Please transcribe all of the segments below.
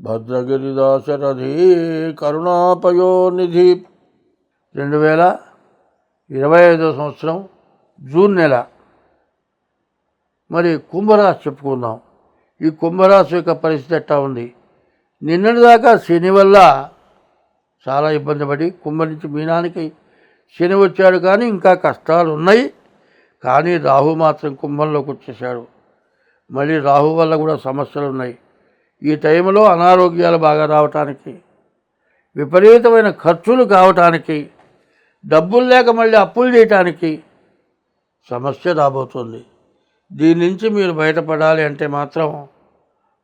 భద్రగిరిదాశరథి కరుణాపయోనిధి. రెండు వేల ఇరవై ఐదో సంవత్సరం జూన్ నెల. మరి కుంభరాశి చెప్పుకుందాం. ఈ కుంభరాశి యొక్క పరిస్థితి ఎట్టా ఉంది? నిన్నటిదాకా శని వల్ల చాలా ఇబ్బంది పడి కుంభ నుంచి మీనానికి శని వచ్చాడు కానీ ఇంకా కష్టాలు ఉన్నాయి. కానీ రాహు మాత్రం కుంభంలోకి వచ్చేసాడు మళ్ళీ రాహు వల్ల కూడా సమస్యలు ఉన్నాయి. ఈ టైంలో అనారోగ్యాలు బాగా రావటానికి విపరీతమైన ఖర్చులు కావటానికి డబ్బులు లేక మళ్ళీ అప్పులు చేయటానికి సమస్య రాబోతుంది. దీని నుంచి మీరు బయటపడాలి అంటే మాత్రం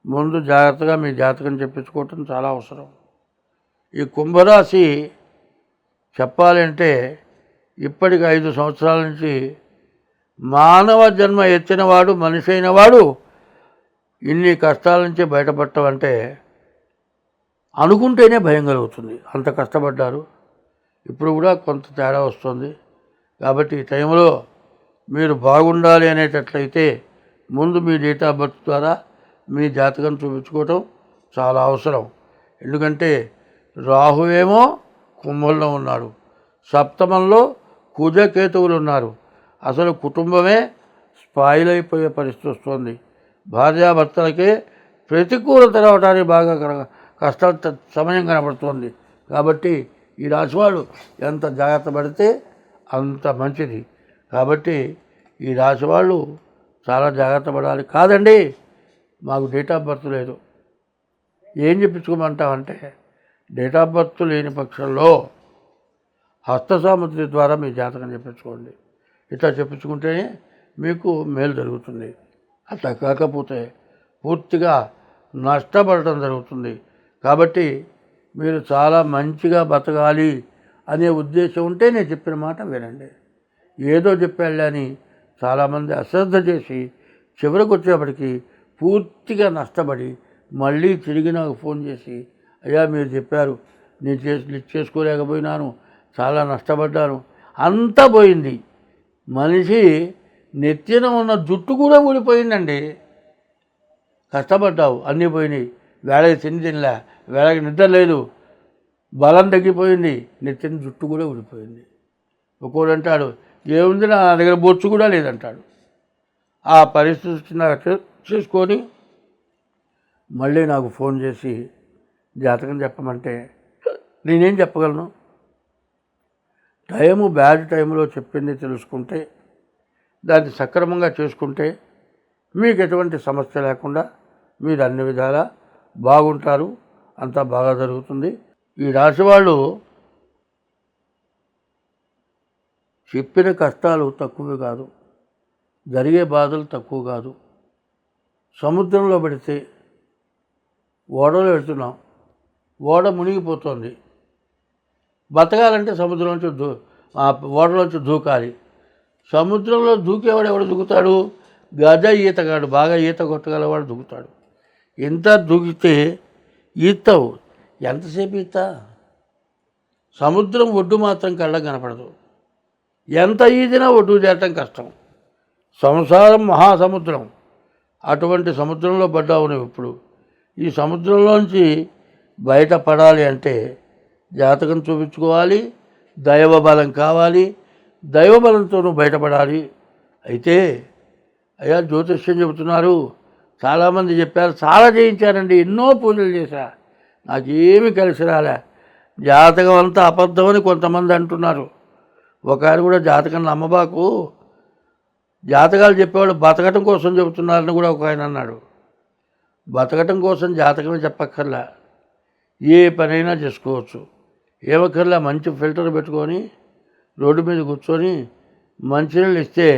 ముందు జాగ్రత్తగా మీ జాతకం చెప్పించుకోవటం చాలా అవసరం. ఈ కుంభరాశి చెప్పాలంటే ఇప్పటికి ఐదు సంవత్సరాల నుంచి మానవ జన్మ ఎత్తినవాడు మనిషి అయినవాడు ఇన్ని కష్టాల నుంచి బయటపడటం అంటే అనుకుంటేనే భయం కలుగుతుంది. అంత కష్టపడ్డారు. ఇప్పుడు కూడా కొంత తేడా వస్తుంది. కాబట్టి ఈ టైంలో మీరు బాగుండాలి అనేటట్లయితే ముందు మీ డేట్ ఆఫ్ బర్త్ ద్వారా మీ జాతకం చూపించుకోవటం చాలా అవసరం. ఎందుకంటే రాహువేమో కుంభంలో ఉన్నాడు. సప్తమంలో కుజకేతువులు ఉన్నారు. అసలు కుటుంబమే స్పాయిల్ అయిపోయే పరిస్థితి వస్తుంది. భార్యాభర్తలకే ప్రతికూలత రావడానికి బాగా కర- కష్టాలు సమయం కనబడుతుంది. కాబట్టి ఈ రాశివాళ్ళు ఎంత జాగ్రత్త పడితే అంత మంచిది. కాబట్టి ఈ రాశివాళ్ళు చాలా జాగ్రత్త పడాలి. కాదండి మాకు డేట్ ఆఫ్ బర్త్ లేదు. ఏం చెప్పించుకోమంటామంటే డేట్ ఆఫ్ బర్త్ లేని పక్షంలో హస్త సాముద్రి ద్వారా మీ జాతకం చెప్పించుకోండి. ఇట్లా చెప్పించుకుంటేనే మీకు మేలు జరుగుతుంది. అట్లా కాకపోతే పూర్తిగా నష్టపడటం జరుగుతుంది. కాబట్టి మీరు చాలా మంచిగా బతకాలి అనే ఉద్దేశం ఉంటే నేను చెప్పిన మాట వినండి. ఏదో చెప్పాళ్ళే అని చాలామంది అశ్రద్ధ చేసి చివరికి వచ్చేప్పటికి పూర్తిగా నష్టపడి మళ్ళీ తిరిగి నాకు ఫోన్ చేసి అయ్యా మీరు చెప్పారు నేను చేసి లిస్ట్ చేసుకోలేకపోయినాను చాలా నష్టపడ్డాను. అంతా పోయింది. మనిషి నెత్తిన ఉన్న జుట్టు కూడా ఊడిపోయిందండి. కష్టపడ్డావు అన్నీ పోయినాయి. వేళకి తిని తినలే వేళకి నిద్ర లేదు. బలం తగ్గిపోయింది నెత్తిన జుట్టు కూడా ఊడిపోయింది. ఒక్కోడు అంటాడు ఏముంది నా దగ్గర బొచ్చు కూడా లేదంటాడు. ఆ పరిస్థితి వచ్చినాక చేసుకొని మళ్ళీ నాకు ఫోన్ చేసి జాతకం చెప్పమంటే నేనేం చెప్పగలను? టైము బ్యాడ్ టైంలో చెప్పింది తెలుసుకుంటే దాన్ని సక్రమంగా చేసుకుంటే మీకు ఎటువంటి సమస్య లేకుండా మీరు అన్ని విధాలా బాగుంటారు. అంతా బాగా జరుగుతుంది. ఈ రాశి వాళ్ళు చెప్పిన కష్టాలు తక్కువ కాదు. జరిగే బాధలు తక్కువ కాదు. సముద్రంలో పెడితే ఓడలో పెడుతున్నాం ఓడ మునిగిపోతుంది. బతకాలంటే సముద్రంలోంచి దూ ఓడలోంచి దూకాలి. సముద్రంలో దూకేవాడు ఎవడు దూకుతాడు? గజ ఈతగాడు బాగా ఈత కొట్టగలవాడు దూకుతాడు. ఎంత దూకితే ఈతావు. ఎంతసేపు ఈత? సముద్రం ఒడ్డు మాత్రం కళ్ళకు కనపడదు. ఎంత ఈదినా ఒడ్డు చేరటం కష్టం. సంసారం మహాసముద్రం. అటువంటి సముద్రంలో పడ్డావు నువ్వు ఇప్పుడు. ఈ సముద్రంలోంచి బయటపడాలి అంటే జాతకం చూపించుకోవాలి దైవ బలం కావాలి దైవబలంతోనూ బయటపడాలి. అయితే అయ్యా జ్యోతిష్యం చెబుతున్నారు. చాలామంది చెప్పారు చాలా చేయించారండి ఎన్నో పూజలు చేశా. నాకేమీ కలిసి రాలే. జాతకం అంతా అబద్ధమని కొంతమంది అంటున్నారు. ఒక ఆయన కూడా జాతకం నమ్మబాకు జాతకాలు చెప్పేవాడు బతకటం కోసం చెబుతున్నారని కూడా ఒక ఆయన అన్నాడు. బతకటం కోసం జాతకమే చెప్పక్కర్లా. ఏ పనైనా చేసుకోవచ్చు. ఏమక్కర్లా మంచి ఫిల్టర్ పెట్టుకొని రోడ్డు మీద కూర్చొని మంచినీళ్ళు ఇస్తే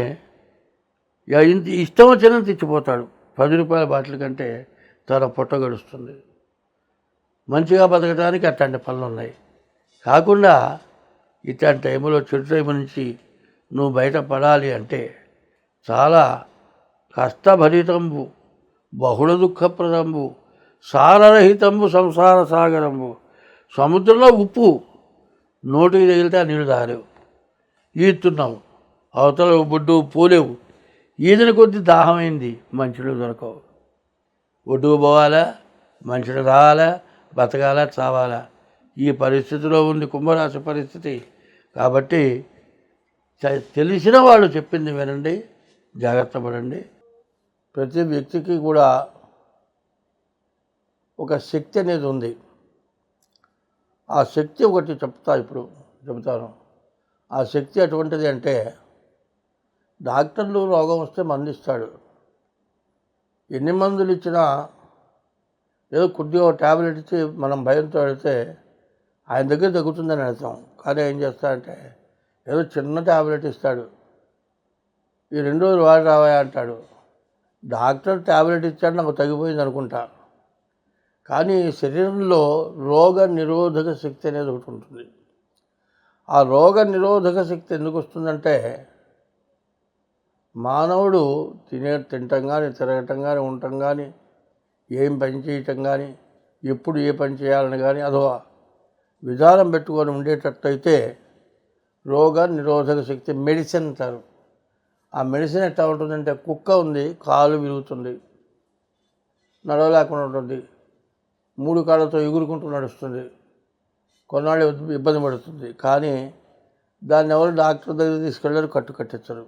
ఇంత ఇష్టం వచ్చినంత ఇచ్చిపోతాడు పది రూపాయల బాటిల్ కంటే తన పుట్ట గడుస్తుంది. మంచిగా బతకడానికి అట్లాంటి పనులు ఉన్నాయి. కాకుండా ఇట్లాంటి టైంలో చెడు టైం నుంచి నువ్వు బయటపడాలి అంటే చాలా కష్టభరితంబు బహుళ దుఃఖప్రదంబు సారరహితంబు సంసార సాగరంబు సముద్రంలో ఉప్పు నోటికి తగిలితే ఆ నీళ్ళు దారేవు ఈదుతున్నావు అవతల బొడ్డు పోలేవు. ఈదిన కొద్ది దాహమైంది. మంచులు దొరకవు. ఒడ్డుకు పోవాలా? మనుషులు రావాలా? బతకాలా? చావాలా? ఈ పరిస్థితిలో ఉంది కుంభరాశి పరిస్థితి. కాబట్టి తెలిసిన వాళ్ళు చెప్పింది వినండి. జాగ్రత్త పడండి. ప్రతి వ్యక్తికి కూడా ఒక శక్తి అనేది ఉంది. ఆ శక్తి ఒకటి చెప్తా ఇప్పుడు చెబుతాను. ఆ శక్తి అటువంటిది అంటే డాక్టర్లు రోగం వస్తే మందిస్తాడు. ఎన్ని మందులు ఇచ్చినా ఏదో కొద్దిగా ట్యాబ్లెట్ ఇచ్చి మనం భయంతో వెళితే ఆయన దగ్గర తగ్గుతుందని అర్థం. కానీ ఏం చేస్తాడంటే ఏదో చిన్న ట్యాబ్లెట్ ఇస్తాడు. ఈ రెండు రోజులు వాడి రావా అంటాడు. డాక్టర్ ట్యాబ్లెట్ ఇచ్చాడు నాకు తగ్గిపోయింది అనుకుంటా. కానీ శరీరంలో రోగ నిరోధక శక్తి అనేది ఒకటి ఉంటుంది. ఆ రోగ నిరోధక శక్తి ఎందుకు వస్తుందంటే మానవుడు తినే తినటం కానీ తిరగటం కానీ ఉండటం కానీ ఏం పని చేయటం కానీ ఎప్పుడు ఏ పని చేయాలని కానీ అదో విధానం పెట్టుకొని ఉండేటట్టయితే రోగ నిరోధక శక్తి మెడిసిన్ అంటారు. ఆ మెడిసిన్ ఎట్లా ఉంటుందంటే కుక్క ఉంది కాలు విరుగుతుంది నడవలేకుండా ఉంటుంది మూడు కాళ్ళతో ఎగురుకుంటూ నడుస్తుంది. కొన్నాళ్ళు ఇబ్బంది పడుతుంది. కానీ దాన్ని ఎవరు డాక్టర్ దగ్గర తీసుకెళ్ళారు కట్టు కట్టించరు.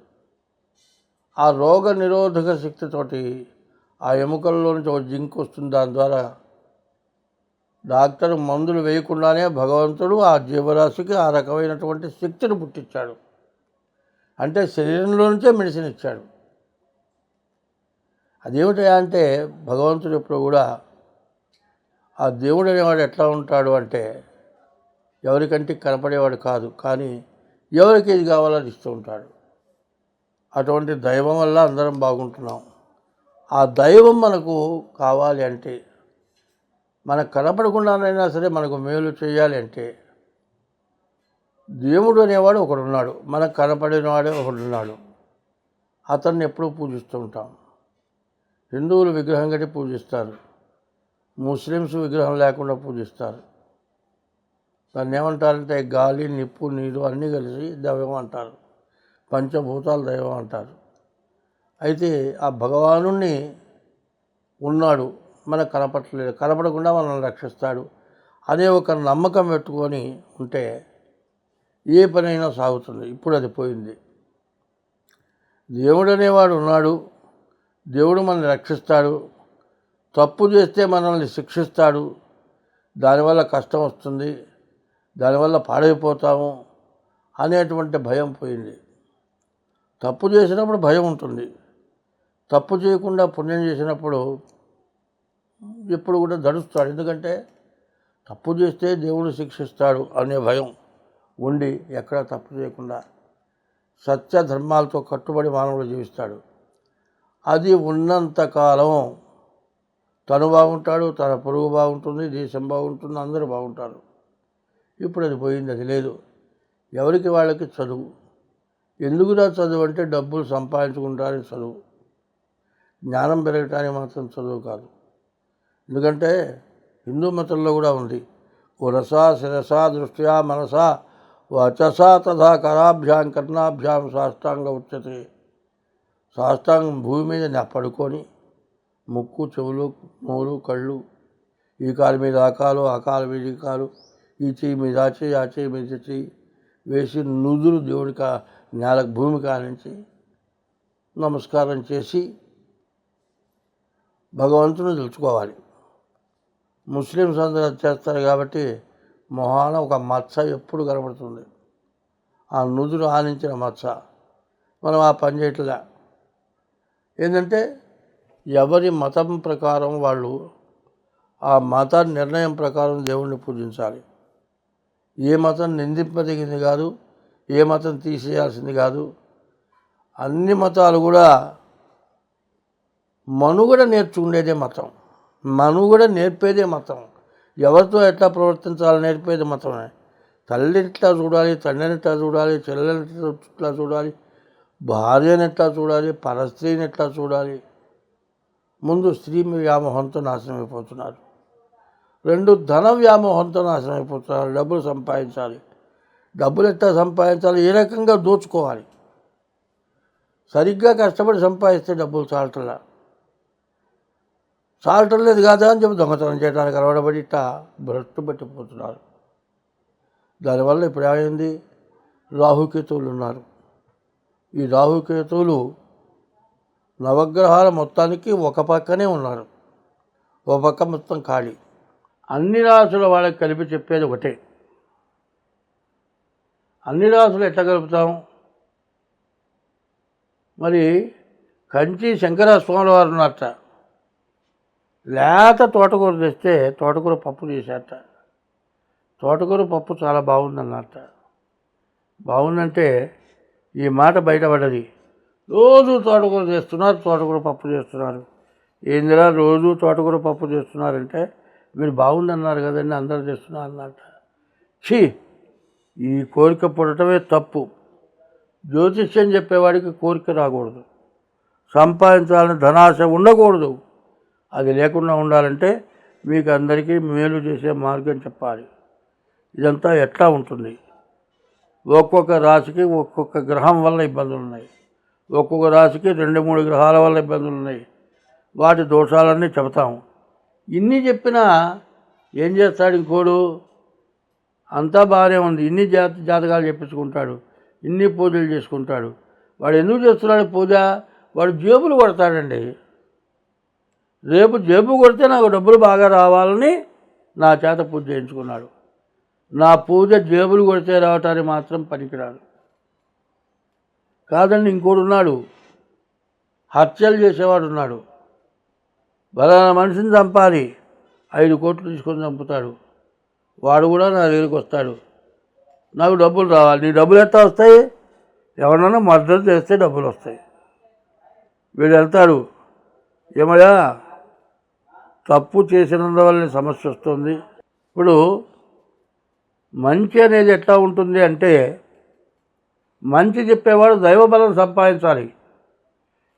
ఆ రోగ నిరోధక శక్తితోటి ఆ ఎముకల్లో నుంచి ఒక జింక్ వస్తుంది. దాని ద్వారా డాక్టర్ మందులు వేయకుండానే భగవంతుడు ఆ జీవరాశికి ఆ రకమైనటువంటి శక్తిని పుట్టించాడు. అంటే శరీరంలో నుంచే మెడిసిన్ ఇచ్చాడు. అదేమిటా అంటే భగవంతుడు ఎప్పుడు కూడా ఆ దేవుడు అనేవాడు ఎట్లా ఉంటాడు అంటే ఎవరికంటే కనపడేవాడు కాదు కానీ ఎవరికి ఏది కావాలో అది ఇస్తూ ఉంటాడు. అటువంటి దైవం వల్ల అందరం బాగుంటున్నాం. ఆ దైవం మనకు కావాలి అంటే మనకు కనపడకుండానైనా సరే మనకు మేలు చేయాలి అంటే దేవుడు అనేవాడు ఒకడున్నాడు. మనకు కనపడినవాడే ఒకడున్నాడు. అతన్ని ఎప్పుడూ పూజిస్తూ ఉంటాం. హిందువులు విగ్రహం కట్టి పూజిస్తారు. ముస్లిమ్స్ విగ్రహం లేకుండా పూజిస్తారు. దాన్ని ఏమంటారంటే గాలి నిప్పు నీరు అన్నీ కలిసి దైవం అంటారు. పంచభూతాలు దైవం అంటారు. అయితే ఆ భగవాను ఉన్నాడు. మనకు కనపట్లేదు కనపడకుండా మనల్ని రక్షిస్తాడు. అనే ఒక నమ్మకం పెట్టుకొని ఉంటే ఏ పనైనా సాగుతుంది. ఇప్పుడు అది పోయింది. దేవుడు అనేవాడు ఉన్నాడు. దేవుడు మనల్ని రక్షిస్తాడు. తప్పు చేస్తే మనల్ని శిక్షిస్తాడు. దానివల్ల కష్టం వస్తుంది. దానివల్ల పాడైపోతాము అనేటువంటి భయం పోయింది. తప్పు చేసినప్పుడు భయం ఉంటుంది. తప్పు చేయకుండా పుణ్యం చేసినప్పుడు ఎప్పుడు కూడా దడుస్తాడు. ఎందుకంటే తప్పు చేస్తే దేవుడు శిక్షిస్తాడు అనే భయం ఉండి ఎక్కడ తప్పు చేయకుండా సత్య ధర్మాలతో కట్టుబడి మానవుడు జీవిస్తాడు. అది ఉన్నంతకాలం తను బాగుంటాడు తన పొరుగు బాగుంటుంది దేశం బాగుంటుంది అందరూ బాగుంటారు. ఇప్పుడు అది పోయింది అది లేదు. ఎవరికి వాళ్ళకి చదువు? ఎందుకురా చదువు అంటే డబ్బులు సంపాదించుకుంటారని చదువు? జ్ఞానం పెరగటానికి మాత్రం చదువు కాదు. ఎందుకంటే హిందూ మతంలో కూడా ఉంది. ఉరసా శిరసా దృష్ట్యా మనసా వచసా తథా కరాభ్యాం కర్ణాభ్యాం సాష్టాంగ ఉచ్యతే. సాష్టాంగం భూమి మీద నా పడుకొని ముక్కు చెవులు మూలు కళ్ళు ఈ కాలు మీద ఆ కాలు ఆ కాలు మీద ఈ కాలు ఈ చేయి మీద ఆ చేయి ఆ చేయి మీద చేయి వేసి నుదురు దేవుడికి నేల భూమి కానించి నమస్కారం చేసి భగవంతుని తెలుసుకోవాలి. ముస్లిమ్స్ అందరూ చేస్తారు కాబట్టి మొహాన ఒక మచ్చ ఎప్పుడు కనబడుతుంది? ఆ నుదురు ఆనించిన మచ్చ. మనం ఆ పని చేయట్లే ఏంటంటే ఎవరి మతం ప్రకారం వాళ్ళు ఆ మత నిర్ణయం ప్రకారం దేవుణ్ణి పూజించాలి. ఏ మతం నిందింపదగింది కాదు ఏ మతం తీసేయాల్సింది కాదు. అన్ని మతాలు కూడా మనుగడ నేర్చుకునేదే మతం. మనుగడ కూడా నేర్పేదే మతం. ఎవరితో ఎట్లా ప్రవర్తించాలో నేర్పేది మతమే. తల్లిని ఎట్లా చూడాలి తండ్రిని ఎట్లా చూడాలి చెల్లెని ఎట్లా చూడాలి భార్యని ఎట్లా చూడాలి పరస్త్రీని ఎట్లా చూడాలి. ముందు స్త్రీ వ్యామోహంతో నాశనమైపోతున్నారు. రెండు ధన వ్యామోహంతో నాశనం అయిపోతున్నారు డబ్బులు సంపాదించాలి. డబ్బులు ఎట్లా సంపాదించాలి? ఏ రకంగా దోచుకోవాలి? సరిగ్గా కష్టపడి సంపాదిస్తే డబ్బులు చాలటలా? చాలటం లేదు కాదా అని చెప్పి దొంగతనం చేయడానికి అలవాటుపడి ఇట్లా భ్రష్టు పట్టిపోతున్నారు. దానివల్ల ఇప్పుడు ఏమైంది? రాహుకేతువులు ఉన్నారు. ఈ రాహుకేతువులు నవగ్రహాల మొత్తానికి ఒక పక్కనే ఉన్నారు. ఒక పక్క మొత్తం ఖాళీ. అన్ని రాసుల వాళ్ళకి కలిపి చెప్పేది ఒకటే. అన్ని రాసులు ఎట్లా కలుపుతాం? మరి కంచి శంకర స్వామి వారు ఉన్నట్ట లేత తోటకూర తెస్తే తోటకూర పప్పు చేశారట. తోటకూర పప్పు చాలా బాగుందన్నట్ట బాగుందంటే ఈ మాట బయటపడ్డది రోజు తోటకూర చేస్తున్నారు తోటకూర పప్పు చేస్తున్నారు. ఏందిరా రోజు తోటకూర పప్పు చేస్తున్నారంటే మీరు బాగుందన్నారు కదండి అందరూ చేస్తున్నారు అన్నట్టు. ఛీ ఈ కోరిక పుడటమే తప్పు. జ్యోతిష్యం చెప్పేవాడికి కోరిక రాకూడదు. సంపాదించాలని ధనాశ ఉండకూడదు. అది లేకుండా ఉండాలంటే మీకు అందరికీ మేలు చేసే మార్గం చెప్పాలి. ఇదంతా ఎట్లా ఉంటుంది? ఒక్కొక్క రాశికి ఒక్కొక్క గ్రహం వల్ల ఇబ్బందులు ఉన్నాయి. ఒక్కొక్క రాశికి రెండు మూడు గ్రహాల వల్ల ఇబ్బందులు ఉన్నాయి. వాటి దోషాలన్నీ చెబుతాము ఇన్ని చెప్పినా ఏం చేస్తాడు ఇంకోడు? అంతా బాగానే ఉంది. ఇన్ని జాత జాతకాలు చెప్పించుకుంటాడు. ఇన్ని పూజలు చేసుకుంటాడు. వాడు ఎందుకు చేస్తున్నాడు పూజ? వాడు జేబులు కొడతాడండి. రేపు జేబు కొడితే నాకు డబ్బులు బాగా రావాలని నా చేత పూజ చేయించుకున్నాడు. నా పూజ జేబులు కొడితే రావటానికి మాత్రం పనికిరాదు. కాదండి ఇంకోడు ఉన్నాడు. హత్యలు చేసేవాడు ఉన్నాడు. బలానా మనిషిని చంపాలి. ఐదు కోట్లు తీసుకొని చంపుతాడు. వాడు కూడా నా దగ్గరికి వస్తాడు. నాకు డబ్బులు రావాలి. నీ డబ్బులు ఎట్లా వస్తాయి? ఎవరినైనా మద్దతు చేస్తే డబ్బులు వస్తాయి. వీడు వెళ్తాడు. ఏమయ్యా? తప్పు చేసినందువల్ల సమస్య వస్తుంది. ఇప్పుడు మంచి అనేది ఎట్లా ఉంటుంది అంటే మంచి చెప్పేవాడు దైవబలం సంపాదించాలి.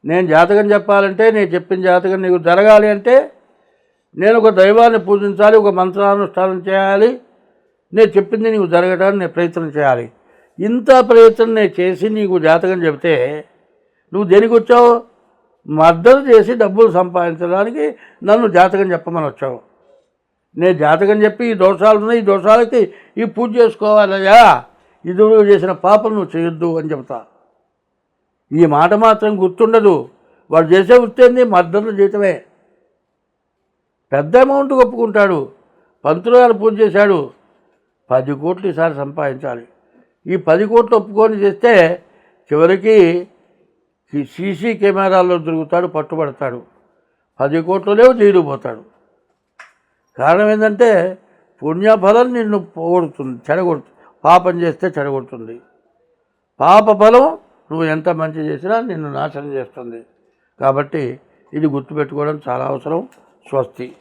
నేను జాతకం చెప్పాలంటే నేను చెప్పిన జాతకం నీకు జరగాలి అంటే నేను ఒక దైవాన్ని పూజించాలి ఒక మంత్రానుష్ఠానం చేయాలి. నేను చెప్పింది నీకు జరగడానికి నేను ప్రయత్నం చేయాలి. ఇంత ప్రయత్నం నేను చేసి నీకు జాతకం చెబితే నువ్వు దేనికి వచ్చావు? మద్దతు చేసి డబ్బులు సంపాదించడానికి నన్ను జాతకం చెప్పమని వచ్చావు. నేను జాతకం చెప్పి ఈ దోషాలు ఉన్నాయి ఈ దోషాలకి ఈ పూజ చేసుకోవాలయ్యా. ఇది చేసిన పాపం నువ్వు చేయొద్దు అని చెబుతా. ఈ మాట మాత్రం గుర్తుండదు. వాడు చేసే వృత్తి మద్దతు జీతమే. పెద్ద అమౌంట్ ఒప్పుకుంటాడు. పంతులు గారు పూజ చేశాడు. పది కోట్లు ఈసారి సంపాదించాలి. ఈ పది కోట్లు ఒప్పుకొని చేస్తే చివరికి ఈ సీసీ కెమెరాల్లో దొరుకుతాడు పట్టుబడతాడు. పది కోట్లు లేవు జైలు పోతాడు కారణం ఏంటంటే పుణ్యఫలం నిన్ను పోగొడుతుంది చెడగొడుతుంది. పాపం చేస్తే చెడగొడుతుంది. పాప ఫలం నువ్వు ఎంత మంచి చేసినా నిన్ను నాశనం చేస్తుంది. కాబట్టి ఇది గుర్తుపెట్టుకోవడం చాలా అవసరం. స్వస్తి.